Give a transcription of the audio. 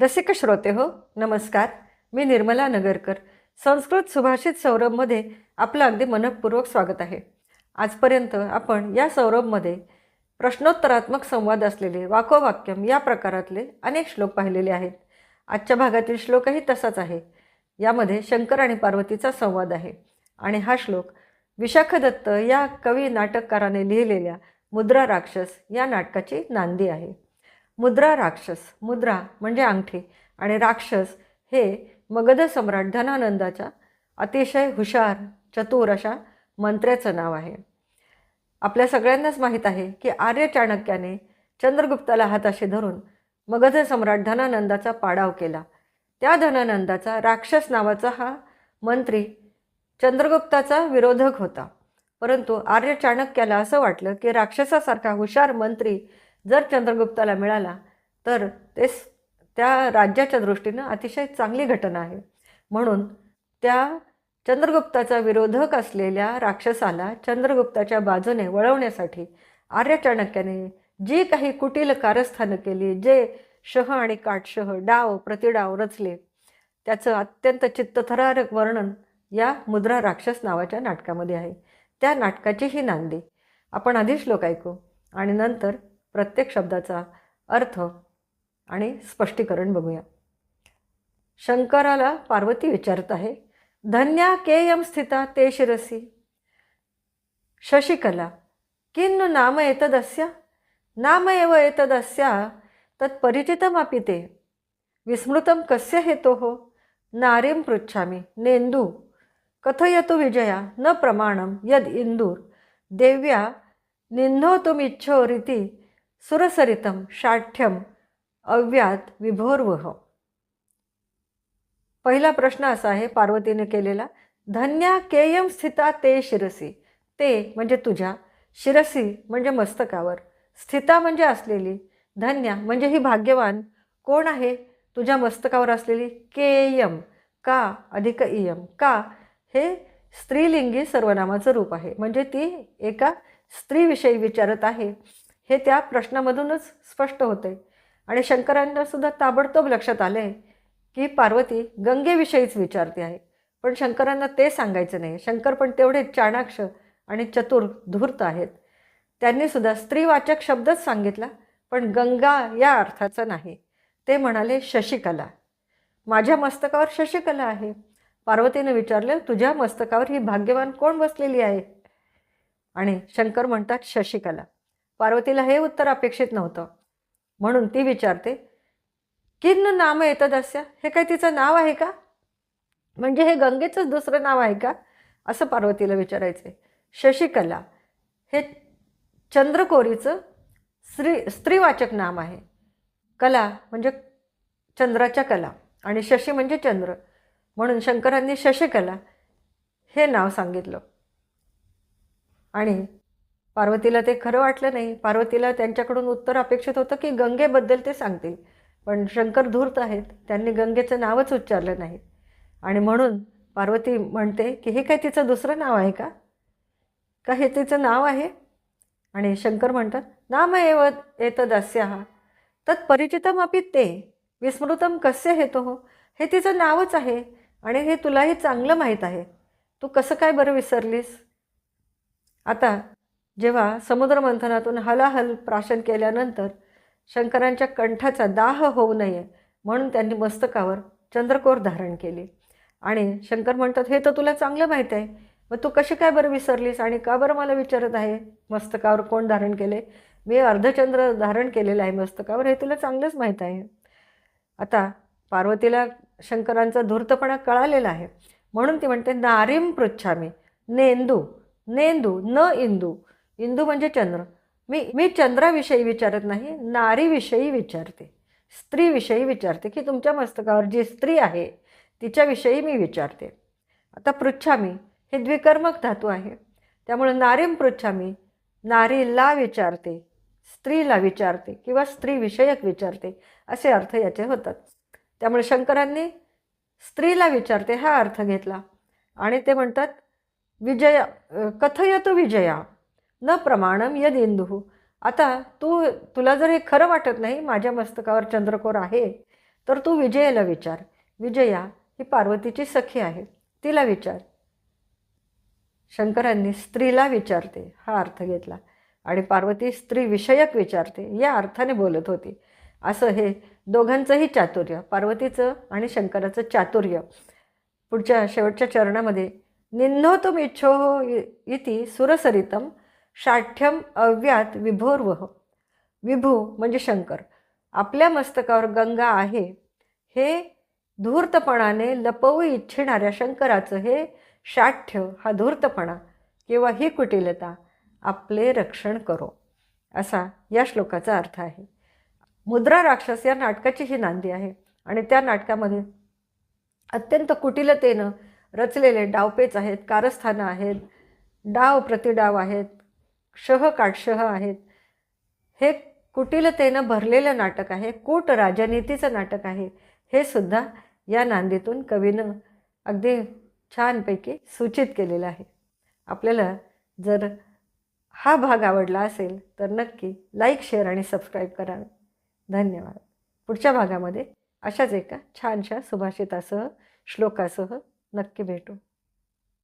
रसिक श्रोते हो नमस्कार. मी निर्मला नगरकर. संस्कृत सुभाषित सौरभमध्ये आपलं अगदी मनपूर्वक स्वागत आहे. आजपर्यंत आपण या सौरभमध्ये प्रश्नोत्तरात्मक संवाद असलेले वाकोवाक्यम या प्रकारातले अनेक श्लोक पाहिलेले आहेत. आजच्या भागातील श्लोकही तसाच आहे. यामध्ये शंकर आणि पार्वतीचा संवाद आहे. आणि हा श्लोक विशाखदत्त या कवी नाटककाराने लिहिलेल्या मुद्रा राक्षस या नाटकाची नांदी आहे. मुद्रा राक्षस मुद्रा म्हणजे अंगठी आणि राक्षस हे मगध सम्राट धनानंदाच्या अतिशय हुशार चतुर अशा मंत्र्याचं नाव आहे. आपल्या सगळ्यांनाच माहीत आहे की आर्य चाणक्याने चंद्रगुप्ताला हाताशी धरून मगध सम्राट धनानंदाचा पाडाव केला. त्या धनानंदाचा राक्षस नावाचा हा मंत्री चंद्रगुप्ताचा विरोधक होता. परंतु आर्य चाणक्याला असं वाटलं की राक्षसासारखा हुशार मंत्री जर चंद्रगुप्ताला मिळाला तर ते त्या राज्याच्या दृष्टीनं अतिशय चांगली घटना आहे. म्हणून त्या चंद्रगुप्ताचा विरोधक असलेल्या राक्षसाला चंद्रगुप्ताच्या बाजूने वळवण्यासाठी आर्य चाणक्याने जी काही कुटील कारस्थानं केली जे शह आणि काटशह डाव प्रतिडाव रचले त्याचं अत्यंत चित्तथरारक वर्णन या मुद्रा राक्षस नावाच्या नाटकामध्ये आहे. त्या नाटकाची ही नांदी. आपण आधी श्लोक ऐकू. आणि नंतर प्रत्येक शब्दाचा अर्थ आणि स्पष्टीकरण बघूया. शंकराला पार्वती विचारत आहे धन्या केयम स्थिता ते शिरसी? शशिकला किन्नु नाम एतदस्य? नाम एव एतदस्य तत्परिचितमापी ते। विस्मृतं कस्य हेतोः? नारीम पृच्छामि नेन्दु। कथयतु विजया न प्रमाणं यद् इन्दुर्। देव्या निह्नोतुमिच्छोरिति सुरसरितं शाठ्यम अव्यात विभोर्वह पहिला प्रश्न असा आहे पार्वतीने केलेला धन्या केयम स्थिता ते शिरसी? ते म्हणजे तुझ्या शिरसी म्हणजे मस्तकावर स्थिता म्हणजे असलेली धन्या म्हणजे ही भाग्यवान कोण आहे? तुझ्या मस्तकावर असलेली केयम का अधिक इयम का? हे स्त्रीलिंगी सर्वनामाचं रूप आहे म्हणजे ती एका स्त्रीविषयी विचारत आहे. हे त्या प्रश्नामधूनच स्पष्ट होते. आणि शंकरांना सुद्धा ताबडतोब लक्षात आलं आहे की पार्वती गंगेविषयीच विचारते आहे. पण शंकरांना ते सांगायचं नाही. शंकर पण तेवढे चाणाक्ष आणि चतुर धूर्त आहेत. त्यांनीसुद्धा स्त्रीवाचक शब्दच सांगितला पण गंगा या अर्थाचा नाही. ते म्हणाले शशिकला. माझ्या मस्तकावर शशिकला आहे. पार्वतीने विचारलं तुझ्या मस्तकावर ही भाग्यवान कोण बसलेली आहे? आणि शंकर म्हणतात शशिकला. पार्वतीला हे उत्तर अपेक्षित नव्हतं. म्हणून ती विचारते किन्न नाम येतं दस्य हे काय तिचं नाव आहे का? म्हणजे हे गंगेचंच दुसरं नाव आहे का? असं पार्वतीला विचारायचं. आहे शशिकला हे चंद्रकोरीचं स्त्री स्त्रीवाचक नाम आहे. कला म्हणजे चंद्राच्या कला आणि शशी म्हणजे चंद्र. म्हणून शंकरांनी शशिकला हे नाव सांगितलं. आणि पार्वतीला ते खरं वाटलं नाही. पार्वतीला त्यांच्याकडून उत्तर अपेक्षित होतं की गंगेबद्दल ते सांगतील. पण शंकर धूर्त आहेत. त्यांनी गंगेचं नावच उच्चारलं नाही. आणि म्हणून पार्वती म्हणते की हे काय तिचं दुसरं नाव आहे का? का हे तिचं नाव आहे? आणि शंकर म्हणतात नाम एव एतदस्य. हा अपि ते. विस्मृतम कस्य हेतो? हो हे तिचं नावच आहे. आणि हे तुलाही चांगलं माहीत आहे. तू कसं काय बरं विसरलीस? आता जेव्हा समुद्रमंथनातून हलाहल प्राशन केल्यानंतर शंकरांच्या कंठाचा दाह होऊ नये म्हणून त्यांनी मस्तकावर चंद्रकोर धारण केली. आणि शंकर म्हणतात हे तर तुला चांगलं माहीत आहे मग तू कशी काय बरं विसरलीस आणि का बरं मला विचारत आहे? मस्तकावर कोण धारण केले? मी अर्धचंद्र धारण केलेलं आहे मस्तकावर हे तुला चांगलंच माहीत आहे. आता पार्वतीला शंकरांचा धूर्तपणा कळालेला आहे. म्हणून ती म्हणते नारीम पृच्छामी नेंदू नेंदू न इंदू इंदू म्हणजे चंद्र. मी मी चंद्राविषयी विचारत नाही नारीविषयी विचारते. स्त्रीविषयी विचारते की तुमच्या मस्तकावर जी स्त्री आहे तिच्याविषयी मी विचारते. आता पृच्छामी हे द्विकर्मक धातू आहे. त्यामुळे नारीम पृच्छामी नारीला विचारते स्त्रीला विचारते किंवा स्त्रीविषयक विचारते असे अर्थ याचे होतात. त्यामुळे शंकरांनी स्त्रीला विचारते हा अर्थ घेतला. आणि ते म्हणतात विजया कथयतो विजया. न प्रमाणम यद इंदू आता तू तुला जर हे खरं वाटत नाही माझ्या मस्तकावर चंद्रकोर आहे तर तू विजयाला विचार. विजया ही पार्वतीची सखी आहे तिला विचार. शंकरांनी स्त्रीला विचारते हा अर्थ घेतला. आणि पार्वती स्त्रीविषयक विचारते या अर्थाने बोलत होती. असं हे दोघांचंही चातुर्य पार्वतीचं आणि शंकराचं चातुर्य. पुढच्या शेवटच्या चरणामध्ये निन्नोतुम इच्छो इति सुरसरितम शाठ्यम अव्यात विभोर्वह विभू म्हणजे शंकर. आपल्या मस्तकावर गंगा आहे. हे धूर्तपणाने लपवू इच्छिणाऱ्या शंकराचं हे शाठ्य हा धूर्तपणा. किंवा ही कुटिलता आपले रक्षण करो. असा या श्लोकाचा अर्थ आहे. मुद्रा राक्षस या नाटकाची ही नांदी आहे. आणि त्या नाटकामध्ये अत्यंत कुटिलतेनं रचलेले डावपेच आहेत कारस्थानं आहेत डाव प्रतिडाव आहेत. शह काटशह आहेत. हे कुटिलतेनं भरलेलं नाटक आहे कूट राजनीतीचं नाटक आहे. हे सुद्धा या नांदीतून कवीनं अगदी छानपैकी सूचित केलेलं आहे. आपल्याला जर हा भाग आवडला असेल तर नक्की लाईक शेअर आणि सबस्क्राईब करावे धन्यवाद. पुढच्या भागामध्ये अशाच एका छानशा सुभाषितासह श्लोकासह नक्की भेटू.